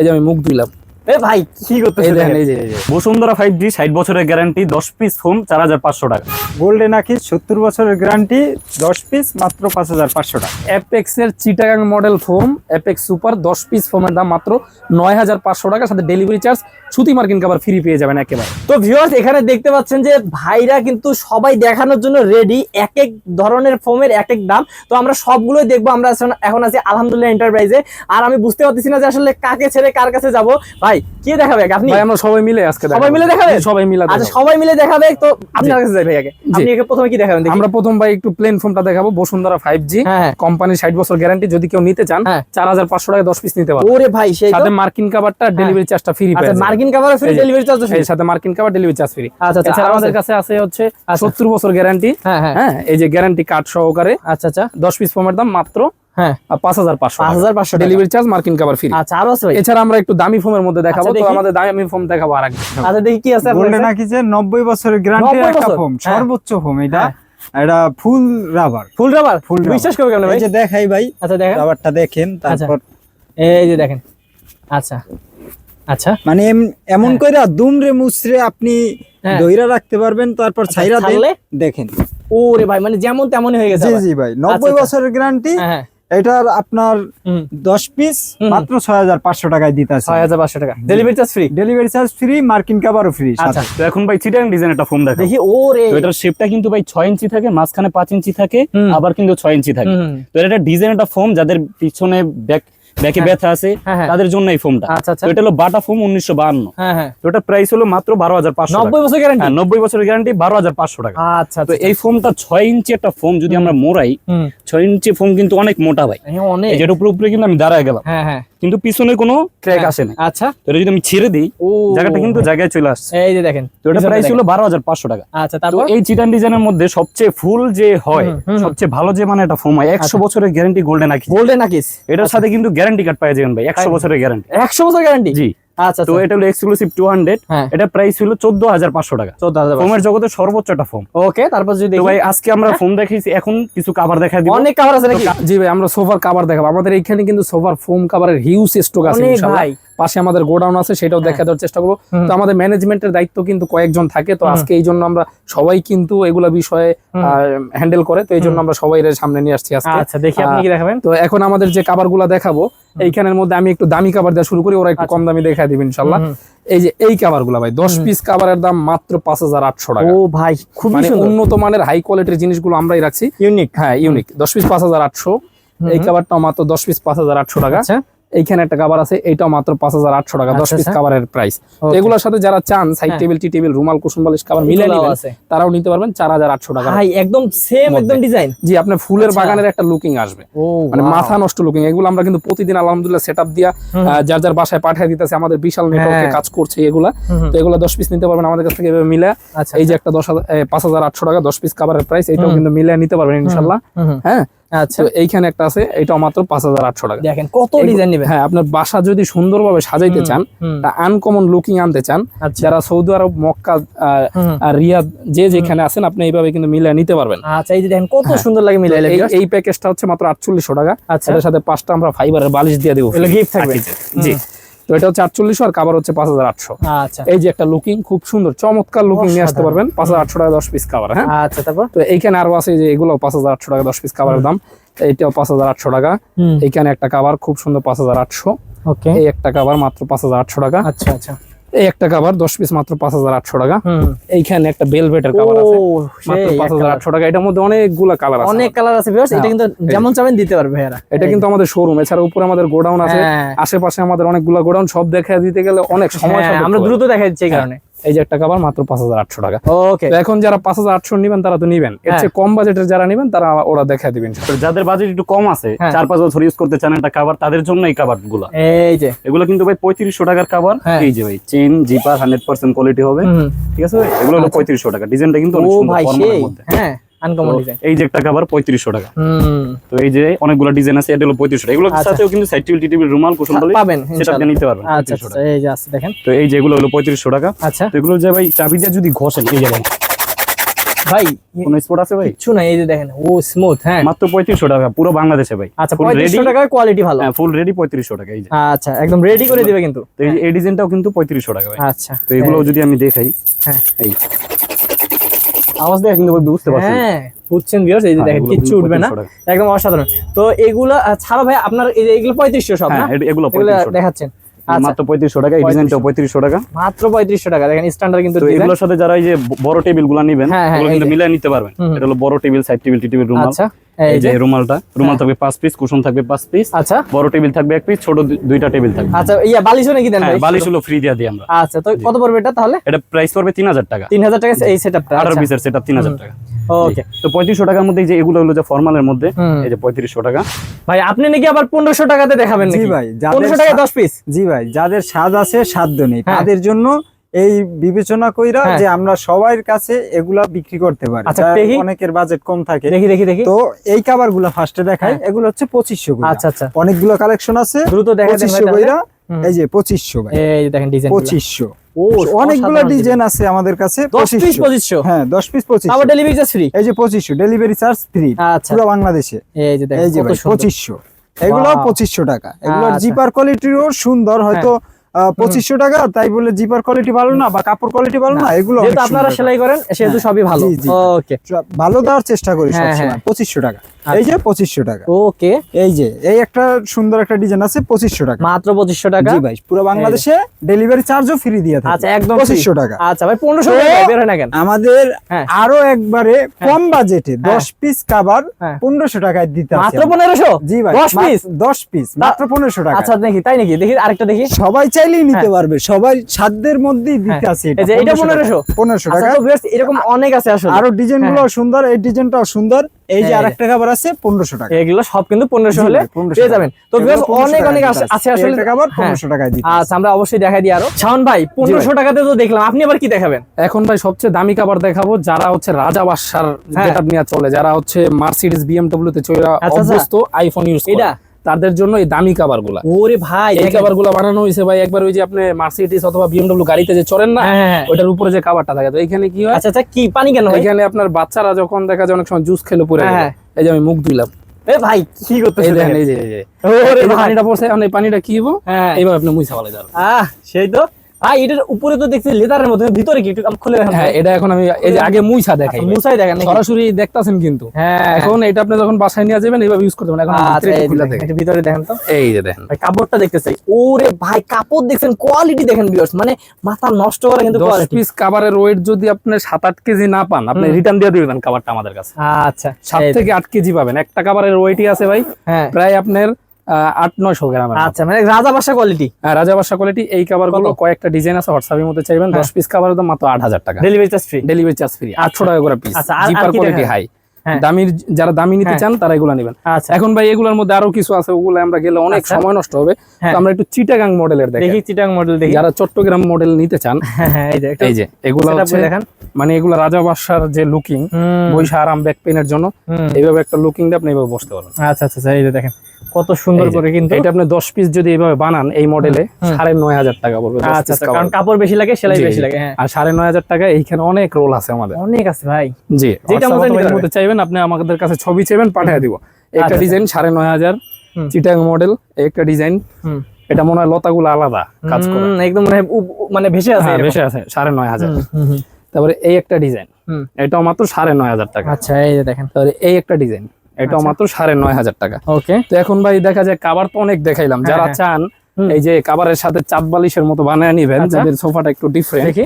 এই যে আমি মুখ ধুইলাম। এ ভাই কি এই যে বসুন্ধরা বছরের গ্যারান্টি দশ পিস ফোম চার হাজার পাঁচশো টাকা। গোল্ডেন আকি সত্তর বছরের গ্যারান্টি দশ পিস মাত্র পাঁচ হাজার পাঁচশো টাকা। অ্যাপেক্স এর Chittagong model foam Apex super দশ পিস ফোমের দাম মাত্র টাকা সাথে ডেলিভারি চার্জ সুতি মার্কিন ফ্রি পেয়ে যাবেন একেবারে। তো ভিউয়ার্স এখানে দেখতে পাচ্ছেন যে ভাইরা কিন্তু সবাই দেখানোর জন্য রেডি এক এক ধরনের ফোমের এক এক দাম। তো আমরা সবগুলোই দেখব আমরা এখন- এখন আছি আলহামদুলিল্লাহ এন্টারপ্রাইজে আর আমি বুঝতে পারতেছি না যে আসলে কাকে ছেড়ে কার কাছে যাব। ভাই কে দেখাবে আপনি? ভাই আমরা সবাই মিলে আজকে সবাই মিলে দেখাবেন? জি, সবাই মিলে আচ্ছা সবাই মিলে দেখাবে তো আপনার কাছে যাই ভাই আগে আপনি একে প্রথমে কি দেখাবেন? দেখি। আমরা প্রথম ভাই একটু প্লেন ফোনটা দেখাবো বসুন্ধরা ফাইভ জি হ্যাঁ হ্যাঁ। কোম্পানির বছর গ্যারান্টি যদি কেউ নিতে চান হ্যাঁ। চার হাজার পাঁচশো টাকা দশ পিস নিতে পারবেন ওরে ভাই সেই সাথে মার্কিন কাবারটা ডেলিভারি চার্জটা ফ্রি আচ্ছা মার্কিন কাভার ফ্রি ডেলিভারি চার্জ এই সাথে মার্কিন কাবার ডেলিভারি চার্জ ফ্রি আচ্ছা আচ্ছা আমাদের কাছে আছে হচ্ছে আচ্ছা। সত্তর বছর গ্যারান্টি হ্যাঁ হ্যাঁ। এই যে গ্যারান্টি কার্ড সহকারে আচ্ছা আচ্ছা। দশ পিস ফোমের দাম মাত্র হ্যাঁ পাঁচ হাজার পাঁচশো পাঁচ হাজার পাঁচশো টাকা। ডেলিভারি চার্জ মার্কিন কাবার ফ্রি আচ্ছা আরও আছে ভাই এছাড়া আমরা একটু দামি ফোমের মধ্যে দেখাবো আচ্ছা, তো। আমাদের দামি ফোম দেখাবো আর। আচ্ছা দেখি কি আছে গোল্ডেন কাছে? যে নব্বই বছরের গ্যারান্টি একটা ফোম হ্যাঁ। সর্বোচ্চ ফোম এটা। এটা ফুল রাবার ফুল রাবার ফুল বিশ্বাস করবে কেন ভাই এই যে দেখাই ভাই আচ্ছা দেখেন রাবারটা দেখেন তারপর এই যে দেখেন আচ্ছা আচ্ছা মানে এম- এমন হ্যাঁ। কইরা দুমরে মুছরে আপনি হ্যাঁ। দইরা রাখতে পারবেন তারপর ছাইরা দেন ছাড়লে? দেখেন ওরে ভাই মানে যেমন তেমনই হয়ে গেছে জি জি ভাই নব্বই আচ্ছা। বছরের গ্যারান্টি হ্যাঁ এটার আপনার। দশ পিস মাত্র ছয় হাজার পাঁচশো টাকায় দিতে আছে। ছয় হাজার পাঁচশো টাকা। Delivery charge free delivery charge free মার্কিন কাবারও ফ্রি আচ্ছা তো এখন ভাই চিটাং ডিজাইন একটা ফোন দেখা দেখি ওরে তো এটার শেপটা কিন্তু ভাই ছয় ইঞ্চি থাকে মাঝখানে পাঁচ ইঞ্চি থাকে আবার কিন্তু ছয় ইঞ্চি থাকে। তো এটা ডিজাইন একটা ফোম যাদের পিছনে ব্যাক ব্যাকে হ্যাঁ। ব্যথা আছে হ্যাঁ, হ্যাঁ। তাদের জন্য এই ফোমটা আচ্ছা আচ্ছা। এটা হলো বাটা ফোম উনিশশো বাহান্ন। হ্যাঁ হ্যাঁ। এটা প্রাইস হলো মাত্র বারো হাজার পাঁচশো নব্বই বছর গ্যারান্টি নব্বই বছরের গ্যারান্টি বারো হাজার পাঁচশো টাকা। আচ্ছা তো এই ফোমটা ছয় ইঞ্চি একটা ফোম যদি আমরা মোড়াই ছয় ইঞ্চি ফোম কিন্তু অনেক মোটা ভাই। অনেক। যেটা উপরে উপরে কিন্তু আমি দাঁড়ায় গেলাম। হ্যাঁ হ্যাঁ। কিন্তু পিছনে কোনো ক্র্যাক আসে না আচ্ছা। তো এটা যদি আমি ছেড়ে দিই জায়গাটা কিন্তু জায়গায় চলে আসছে। এই যে দেখেন তো এটা প্রাইস। হলো বারো হাজার পাঁচশো টাকা। আচ্ছা তারপর? এই চিটান ডিজাইনের মধ্যে সবচেয়ে ফুল যে হয়। সবচেয়ে ভালো যে মানে এটা ফোম হয় একশো আচ্ছা। বছরের গ্যারান্টি গোল্ডেন আকিস গোল্ডেন আকিস এটার সাথে কিন্তু গ্যারান্টি কার্ড পাই যাবেন ভাই একশো? বছরের গ্যারান্টি একশো বছর গ্যারান্টি জি। আচ্ছা তো এটা হলো এক্সক্লুসিভ হ্যাঁ। এটা প্রাইস হলো চোদ্দ হাজার পাঁচশো টাকা। ফোমের জগতে সর্বোচ্চ একটা ফোম ওকে তারপর যদি তো ভাই আজকে আমরা দেখাইছি এখন কিছু কাভার দেখা দিব। অনেক কাভার আছে নাকি? জি ভাই আমরা সোফার কাভার দেখাবো। আমাদের এইখানে কিন্তু সোফার ফোম কাভারের হিউজ স্টক আছে ইনশাআল্লাহ। পাশে আমাদের গোডাউন আছে সেটাও দেখা দেওয়ার চেষ্টা করব। তো আমাদের ম্যানেজমেন্টের দায়িত্ব কিন্তু কয়েকজন থাকে। তো আজকে এই জন্য আমরা সবাই কিন্তু এগুলা বিষয়ে। হ্যান্ডেল করে। তো এই জন্য আমরা সবাই সামনে নিয়ে আসছি আজকে। আচ্ছা দেখি আপনি কি দেখাবেন। তো এখন আমাদের যে কাবারগুলা দেখাবো এইখানের মধ্যে আমি একটু দামি কাবার দেওয়া শুরু করি ওরা একটু কম দামি দেখা দিবেন ইনশাল্লাহ এই যে এই কাবারগুলা ভাই দশ পিস কাবারের দাম মাত্র পাঁচ হাজার আটশো টাকা। ও ভাই খুব মানে উন্নত মানের হাই কোয়ালিটির জিনিসগুলো আমরাই রাখছি। ইউনিক হ্যাঁ ইউনিক দশ পিস পাঁচ হাজার আটশো। এই কাবারটা মাত্র দশ পিস পাঁচ হাজার আটশো টাকা। আচ্ছা। এইখানে একটা কাবার আছে এইটাও মাত্র পাঁচ হাজার আটশো টাকা দশ আচ্ছা, পিস আচ্ছা। কাবারের প্রাইস. এগুলোর সাথে যারা চান সাইড। টেবিল টি টেবিল রুমাল কুসুম বালিশ কাবার মিলে আছে। তারাও নিতে পারবেন চার হাজার আটশো টাকা। ভাই একদম সেম একদম ডিজাইন জি আপনার ফুলের আচ্ছা। বাগানের একটা লুকিং আসবে। মানে মাথা নষ্ট লুকিং এগুলো আমরা কিন্তু প্রতিদিন আলহামদুলিল্লাহ সেট আপ দিয়া যার যার বাসায় পাঠিয়ে দিতেছে আমাদের বিশাল নেটওয়ার্কে হ্যাঁ। কাজ করছে এগুলা। তো এগুলো দশ পিস নিতে পারবেন আমাদের কাছ থেকে এভাবে মিলে। আচ্ছা এই যে একটা দশ হাজার পাঁচ হাজার আটশো টাকা দশ পিস কাবারের প্রাইস এটাও কিন্তু মিলে নিতে পারবেন ইনশাল্লাহ। হ্যাঁ? আচ্ছা। এইখানে একটা আছে এটা মাত্র পাঁচ হাজার আটশো টাকা। দেখেন কত ডিজাইন নেবেন। হ্যাঁ আপনার বাসা যদি সুন্দরভাবে সাজাইতে চান। আনকমন লুকিং আনতে চান আচ্ছা। যারা সৌদি আরব মক্কা আর রিয়াদ যে যেখানে আছেন আপনি এইভাবে কিন্তু মিলিয়ে নিতে পারবেন। আচ্ছা এই যে দেখেন কত সুন্দর লাগে মিলাই এই এই প্যাকেজটা হচ্ছে মাত্র আটচল্লিশশো টাকা। আচ্ছা। এর সাথে পাঁচটা আমরা ফাইবারের বালিশ দিয়ে দেবো গিফট থাকবে। জি। তো এটা হচ্ছে আটচল্লিশশো আর কাবার হচ্ছে পাঁচ হাজার আটশো। আচ্ছা। এই যে একটা লুকিং খুব সুন্দর চমৎকার লুকিং নিয়ে আসতে পারবেন পাঁচ হাজার আটশো টাকা দশ পিস কাবার হ্যাঁ? আচ্ছা তারপর? তো এইখানে আরও আছে যে এগুলো পাঁচ হাজার আটশো টাকা দশ পিস কাবারের দাম। এইটাও পাঁচ হাজার আটশো টাকা। এইখানে একটা কাবার খুব সুন্দর পাঁচ হাজার আটশো। ওকে। এই একটা কাবার মাত্র পাঁচ হাজার আটশো টাকা। আচ্ছা আচ্ছা। এই একটা কাভার দশ পিস মাত্র পাঁচ হাজার আটশো টাকা। এইখানে একটা বেলভেটের কাভার আছে। মাত্র পাঁচ হাজার আটশো টাকা। এটার মধ্যে অনেকগুলো কালার আছে অনেক কালার আছে এটা হ্যাঁ, কিন্তু যেমন চাবেন দিতে পারবে ভাইয়ারা। এটা কিন্তু আমাদের শোরুম এছাড়া উপরে আমাদের গোডাউন আছে। হ্যাঁ। আশেপাশে আমাদের অনেকগুলো গোডাউন সব দেখা দিতে গেলে অনেক সময় হ্যাঁ, আমরা দ্রুত দেখা দিচ্ছি এই। কারণে। এই যে একটা কাবার মাত্র পাঁচ হাজার আটশো টাকা। ওকে এখন যারা পাঁচ হাজার আটশো নিবেন তারা তো নিবেন। এর হ্যাঁ। চেয়ে কম বাজেটের যারা নিবেন তারা ওরা দেখা দিবেন। যাদের বাজেট একটু কম আছে হ্যাঁ। চার পাঁচ বছর ইউজ করতে চান একটা কাবার তাদের জন্য এই কাবারগুলো। এই যে। এগুলো কিন্তু ভাই পঁয়ত্রিশশো টাকার কাভার হ্যাঁ। এই যে ভাই chain zipper hundred percent quality হবে। ঠিক আছে এগুলো হলো পঁয়ত্রিশশো টাকা। ডিজাইনটা কিন্তু ভাই। হ্যাঁ। আনকমন ডিজাইন এই যে একটা কাভার পঁয়ত্রিশশো টাকা। হুম। তো এই যে অনেকগুলো ডিজাইন আছে এটা হলো পঁয়ত্রিশশো টাকা। এগুলোর আচ্ছা। সাথেও কিন্তু সাইড টেবিল টেবিল রুমাল কুসুম বলে পাবেন সেটা আপনি নিতে পারবেন আচ্ছা 3500 আচ্ছা টাকা। এই যে আছে দেখেন। তো এই যেগুলো হলো পঁয়ত্রিশশো টাকা আচ্ছা। তো এগুলো যে ভাই চাবি দিয়ে যদি ঘষেন এই জায়গায় ভাই। কোন স্পোর্ট আছে ভাই? এই যে দেখেন ও স্মুথ হ্যাঁ। মাত্র টাকা পুরো বাংলাদেশে ভাই। আচ্ছা টাকায় কোয়ালিটি ভালো। হ্যাঁ ফুল রেডি পঁয়ত্রিশশো টাকা এই যে। আচ্ছা একদম রেডি করে দিবে কিন্তু। এই ডিজাইনটাও কিন্তু পঁয়ত্রিশশো টাকা ভাই। আচ্ছা তো এগুলো যদি আমি দেখাই হ্যাঁ। এই আওয়াজ দেখে কিন্তু বুঝতে পারছেন হ্যাঁ বুঝছেন ভিউয়ার্স এই যে হ্যাঁ, দেখেন কিচ্ছু উঠবে না। একদম অসাধারণ। তো এগুলো ছাড়া ভাই আপনার এই যে এগুলো পঁয়ত্রিশশো সব না? হ্যাঁ এগুলো এগুলো দেখাচ্ছেন। মাত্র পঁয়ত্রিশশো টাকা এই ডিজাইনটাও পঁয়ত্রিশশো। টাকা। মাত্র পঁয়ত্রিশশো টাকা দেখেন স্ট্যান্ডার্ড কিন্তু তো এগুলোর সাথে যারা এই যে বড় টেবিলগুলা নিবেন হ্যাঁ, হ্যাঁ, এগুলো কিন্তু যে। মিলাই নিতে পারবেন। এটা হলো বড় table side table tea table রুমাল। আচ্ছা এই যে রুমালটা রুমাল থাকবে পাঁচ পিস কুশন থাকবে পাঁচ পিস আচ্ছা। বড় টেবিল থাকবে এক পিস ছোট দুইটা টেবিল থাকবে। আচ্ছা ইয়া বালিশও নাকি দেন হ্যাঁ ভাই? বালিশ হলো ফ্রি দিয়ে দিই আমরা। আচ্ছা তো কত পড়বে এটা তাহলে? এটা প্রাইস পড়বে তিন হাজার টাকা। তিন হাজার টাকা এই সেটআপটা আঠারো পিসের সেটা তিন হাজার টাকা। ওকে তো পঁয়ত্রিশশো টাকার মধ্যে যে এগুলো হলো যে ফর্মালের মধ্যে এই যে পঁয়ত্রিশশো টাকা। ভাই আপনি নাকি আবার পনেরোশো টাকাতে দেখাবেন জি ভাই, যাদের পনেরোশো টাকায় দশ পিস জি ভাই যাদের স্বাদ আছে সাধ্য নেই হ্যাঁ। তাদের জন্য এই বিবেচনা কইরা হ্যাঁ। যে আমরা সবার কাছে এগুলা বিক্রি করতে পারি। আচ্ছা। অনেকের বাজেট কম থাকে। দেখি দেখি দেখি। তো এই কাবারগুলা ফার্স্টে দেখাই। হ্যাঁ। এগুলো হচ্ছে পঁচিশশো আচ্ছা আচ্ছা। অনেকগুলো কালেকশন আছে। দ্রুত দেখা পঁচিশশো কইরা এই যে পঁচিশশো ভাই। এই দেখেন পঁচিশশো। অনেকগুলো ডিজাইন আছে আমাদের কাছে দশ পিস 2500 পঁচিশশো। হ্যাঁ দশ পিস পঁচিশ আবার ডেলিভারি চার্জ ফ্রি এই যে ডেলিভারি চার্জ ফ্রি পুরো বাংলাদেশে। এই যে। পঁচিশশো। এগুলো টাকা। এগুলোর আচ্ছা। জিপার কোয়ালিটিরও সুন্দর হয়তো পঁচিশশো টাকা তাই বলে জিপার কোয়ালিটি ভালো না বা কাপড় কোয়ালিটি ভালো না এগুলো আপনারা সেলাই করেন সেহেতু হ্যাঁ। সবই ভালো। ওকে ভালো দেওয়ার চেষ্টা করি হ্যাঁ, হ্যাঁ। পঁচিশশো টাকা। আচ্ছা। এই যে পঁচিশশো টাকা। ওকে এই যে এই একটা সুন্দর একটা ডিজাইন আছে পঁচিশশো টাকা। মাত্র পঁচিশশো টাকা? ভাই পুরো বাংলাদেশে ডেলিভারি চার্জও ফ্রি দিয়ে থাকে। আচ্ছা একদম পঁচিশশো টাকা। আচ্ছা ভাই পনেরোশো টাকা বের হয় না কেন আমাদের। আরও একবারে কম বাজেটে দশ পিস কাবার। পনেরোশো টাকায় দিতে মাত্র পনেরোশো? জি ভাই দশ পিস দশ পিস মাত্র পনেরোশো টাকা আচ্ছা দেখি তাই নাকি? দেখি আরেকটা দেখি। সবাই চাইলেই নিতে হ্যাঁ। পারবে। সবাই সাধ্যের মধ্যেই দিতে হ্যাঁ। আছে এটা। 1500 পনেরোশো আচ্ছা টাকা। তো এরকম অনেক আছে আসলে। আরও ডিজাইনগুলো সুন্দর এই ডিজাইনটাও সুন্দর। এই যে হ্যাঁ, আরেকটা কাবার আছে পনেরোশো টাকা। এগুলো সব কিন্তু হলে পেয়ে যাবেন। তো এগুলো viewers, 1500 অনেক টাকায় অনেক আছে। আসলে একটা হ্যাঁ। 1500 টাকায় দিতে আচ্ছা আমরা অবশ্যই দেখাই দিই আরও। শাওন ভাই পনেরোশো টাকাতে তো দেখলাম। আপনি আবার কি দেখাবেন? এখন ভাই সবচেয়ে দামি কাবার দেখাবো যারা হচ্ছে রাজা বাদশার হ্যাঁ। গেটআপ নিয়ে চলে যারা হচ্ছে মার্সিডিজ বিএমডব্লিউ তে চলে আচ্ছা, আচ্ছা। অভ্যস্ত আইফোন ইউজ এটা? তাদের জন্য এই দামি কাবারগুলা ওরে ভাই এই। কাবারগুলা বানানো হয়েছে ভাই একবার ওই যে আপনি মার্সিডিস অথবা বিএমডব্লিউ গাড়িতে যে চড়েন না হ্যাঁ, হ্যাঁ। ওইটার উপরে যে কাবারটা থাকে তো এখানে কি হয়? আচ্ছা আচ্ছা কি পানি কেন এখানে আপনার বাচ্চারা যখন দেখা যায় অনেক সময় জুস খেলে পরে হ্যাঁ। এই যে আমি মুখ ধুইলাম। এ ভাই কি করতেছেন এই যে এই যে ওরে পানিটা পড়ছে এখন এই পানিটা কি হব হ্যাঁ। এইভাবে আপনি মুইসা ফেলে যাবেন আহ সেই তো। ভাই এটার উপরে তো দেখছি লেদারের মধ্যে ভিতরে কি? একটু খুলে রাখেন হ্যাঁ এটা এখন আমি এই যে আগে মুইসা দেখাই। আচ্ছা, দেখেন সরাসরি দেখতাছেন কিন্তু। হ্যাঁ। এখন এটা আপনি যখন বাসায় নিয়ে যাবেন এইভাবে ইউজ করতে পারেন। এখন আচ্ছা ভিতরে খুলে দেখেন, দেখেন ভিতরে দেখেন তো। এই যে দেখেন। ভাই কাপড়টা দেখতে চাই। ওরে ভাই কাপড় দেখছেন কোয়ালিটি দেখেন ভিউয়ার্স মানে মাথা নষ্ট করে কিন্তু কোয়ালিটি পিস কাবারের ওয়েট যদি আপনি সাত আট কেজি না পান আপনি রিটার্ন দিয়ে দিবেন কাবারটা আমাদের কাছে। আচ্ছা সাত থেকে আট কেজি পাবেন। একটা কাবারের ওয়েটই আছে ভাই। হ্যাঁ। প্রায় আপনার আট নয়শো আচ্ছা মানে রাজা বাসা কোয়ালিটি হ্যাঁ, রাজা বাসা কোয়ালিটি এই কাবারগুলো কত? কয়েকটা ডিজাইন আছে হোয়াটসঅ্যাপের মধ্যে চাইবেন দশ পিস কাবার মাত্র আট হাজার টাকা। Delivery charge free delivery charge free আটশো টাকা করে পিস জিপার কোয়ালিটি হাই হ্যাঁ। দামির যারা দামি নিতে হ্যাঁ। চান তারা এগুলো নেবেন। আচ্ছা। এখন ভাই এগুলোর মধ্যে আরও কিছু আছে ওগুলো আমরা গেলে অনেক আচ্ছা। সময় নষ্ট হবে। হ্যাঁ। তো আমরা একটু চিটাগাং মডেলের দেখি চিটাং মডেল দেখি। যারা চট্টগ্রাম মডেল নিতে চান হ্যাঁ হ্যাঁ এই যে এগুলো হচ্ছে মানে এগুলো রাজা বাদশার যে লুকিং বৈশা আরাম ব্যাক পেনের জন্য এইভাবে একটা লুকিং দিয়ে আপনি এইভাবে বসতে পারেন আচ্ছা আচ্ছা আচ্ছা, এই যে দেখেন কত সুন্দর করে কিন্তু। এটা আপনি দশ পিস যদি এইভাবে বানান এই মডেলে সাড়ে নয় হাজার টাকা পড়বে আচ্ছা কারণ কাপড় বেশি লাগে সেলাই বেশি লাগে হ্যাঁ। আর সাড়ে নয় হাজার টাকা এইখানে অনেক রোল আছে আমাদের। অনেক আছে ভাই। জি যেটা মধ্যে চাইবেন আপনি আমাদের কাছে ছবি চাইবেন পাঠিয়ে দিব। একটা আচ্ছা, ডিজাইন সাড়ে নয় হাজার চিটাং মডেল একটা ডিজাইন এটা মনে হয় লতাগুলো আলাদা কাজ করে। একদম মানে মানে ভেসে আছে হ্যাঁ। বেশি আছে সাড়ে নয় হাজার। তারপরে এই একটা ডিজাইন। এটাও মাত্র সাড়ে নয় হাজার টাকা। আচ্ছা এই যে দেখেন। তারপরে এই একটা ডিজাইন এটাও মাত্র সাড়ে নয় হাজার টাকা। ওকে। তো এখন ভাই দেখা যায় কাবার তো অনেক দেখাইলাম। যারা হ্যাঁ। চান এই যে কাবারের সাথে চাঁদ বালিশের মতো বানায় নিবেন আচ্ছা। যাদের সোফাটা একটু ডিফারেন্ট দেখি।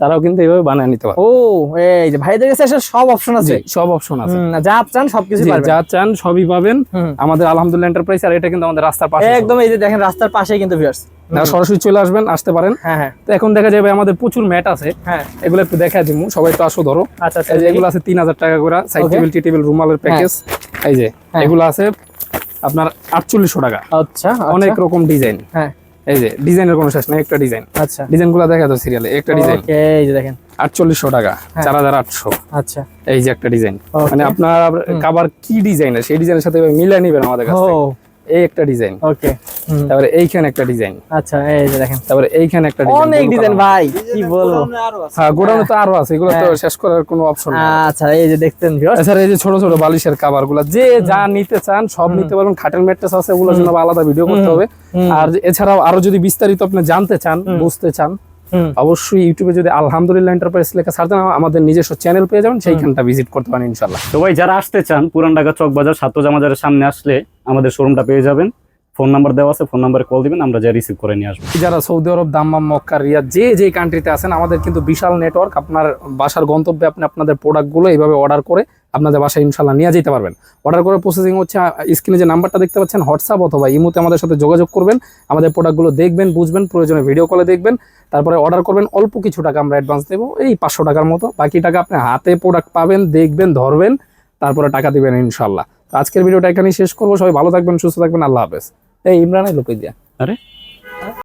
তারাও কিন্তু এইভাবে বানায় নিতে পারে ও এই যে ভাইদের কাছে আসলে সব অপশন আছে? সব অপশন আছে। যা চান সবকিছু জি, পারবেন। যা চান সবই পাবেন। আমাদের আলহামদুলিল্লাহ এন্টারপ্রাইজ আর এটা কিন্তু আমাদের রাস্তার পাশে। একদম এই যে দেখেন রাস্তার পাশে কিন্তু ভিউয়ার্স সরাসরি চলে আসবেন আসতে পারেন। হ্যাঁ হ্যাঁ। তো এখন দেখা যাবে আমাদের প্রচুর ম্যাট আছে। হ্যাঁ। এগুলো একটু দেখা দিব সবাই তো আসো ধরো। আচ্ছা আচ্ছা এই যে এগুলো আছে তিন হাজার টাকা করে সাইড টেবিল টি টেবিল রুমালের প্যাকেজ এই যে হ্যাঁ। এগুলো আছে আপনার আটচল্লিশশো টাকা। আচ্ছা অনেক রকম ডিজাইন হ্যাঁ। এই যে ডিজাইনের কোনো শেষ নেই একটা ডিজাইন। আচ্ছা। ডিজাইনগুলো দেখা যাচ্ছে সিরিয়ালে একটা ডিজাইন। এই যে দেখেন। আটচল্লিশশো টাকা হ্যাঁ। চার হাজার আটশো। আচ্ছা। এই যে একটা ডিজাইন। মানে আপনার কাবার কি ডিজাইনের? সেই ডিজাইনের সাথে মিলে নিবেন আমাদের কাছে এই একটা ডিজাইন। ওকে তারপরে এইখানে একটা ডিজাইন। আচ্ছা এই যে দেখেন। তারপরে এইখানে একটা অনেক ডিজাইন ভাই কি বলব? হ্যাঁ গোডাউনে তো আরও আছে এগুলো তো শেষ করার কোনো অপশন নেই। আচ্ছা এই যে দেখতেন viewers। এছাড়া এই যে ছোট ছোট বালিশের কাভারগুলা যে যা নিতে চান সব নিতে পারবেন। খাটের ম্যাট্রেস আছে ওগুলোর জন্য আলাদা ভিডিও করতে হবে। আর এছাড়াও আরও যদি বিস্তারিত আপনি জানতে চান বুঝতে চান। অবশ্যই ইউটিউবে যদি আলহামদুলিল্লাহ এন্টারপ্রাইজ লেখা সার্চ দেন আমাদের নিজস্ব চ্যানেল পেয়ে যাবেন সেইখানটা ভিজিট করতে পারেন ইনশাল্লাহ তো ভাই যারা আসতে চান পুরান ঢাকা চক বাজার সাতজা বাজারের সামনে আসলে আমাদের শোরুমটা পেয়ে যাবেন। ফোন নাম্বার দেওয়া আছে ফোন নাম্বারে কল দিবেন আমরা যা রিসিভ করে নিয়ে আসব। যারা সৌদি আরব দাম্মাম মক্কা রিয়াদ যে যে কান্ট্রিতে আছেন আমাদের কিন্তু বিশাল নেটওয়ার্ক আপনার বাসার গন্তব্যে আপনি আপনাদের প্রোডাক্টগুলো এইভাবে অর্ডার করে আপনাদের বাসায় ইনশাল্লাহ নিয়ে যেতে পারবেন। অর্ডার করে প্রসেসিং হচ্ছে স্ক্রিনে যে নাম্বারটা দেখতে পাচ্ছেন হোয়াটসঅ্যাপ অথবা ইমোতে আমাদের সাথে যোগাযোগ করবেন। আমাদের প্রোডাক্টগুলো দেখবেন, বুঝবেন, প্রয়োজনে ভিডিও কলে দেখবেন। তারপরে অর্ডার করবেন, অল্প কিছু টাকা আমরা অ্যাডভান্স দেবো, এই পাঁচশো টাকার মতো। বাকি টাকা আপনি হাতে প্রোডাক্ট পাবেন, দেখবেন, ধরবেন, তারপরে টাকা দিবেন ইনশাল্লাহ আজকের ভিডিওটা এখানেই শেষ করব। সবাই ভালো থাকবেন, সুস্থ থাকবেন, আল্লাহ হাফেজ। এই ইমরান লোকে দিয়া আরে?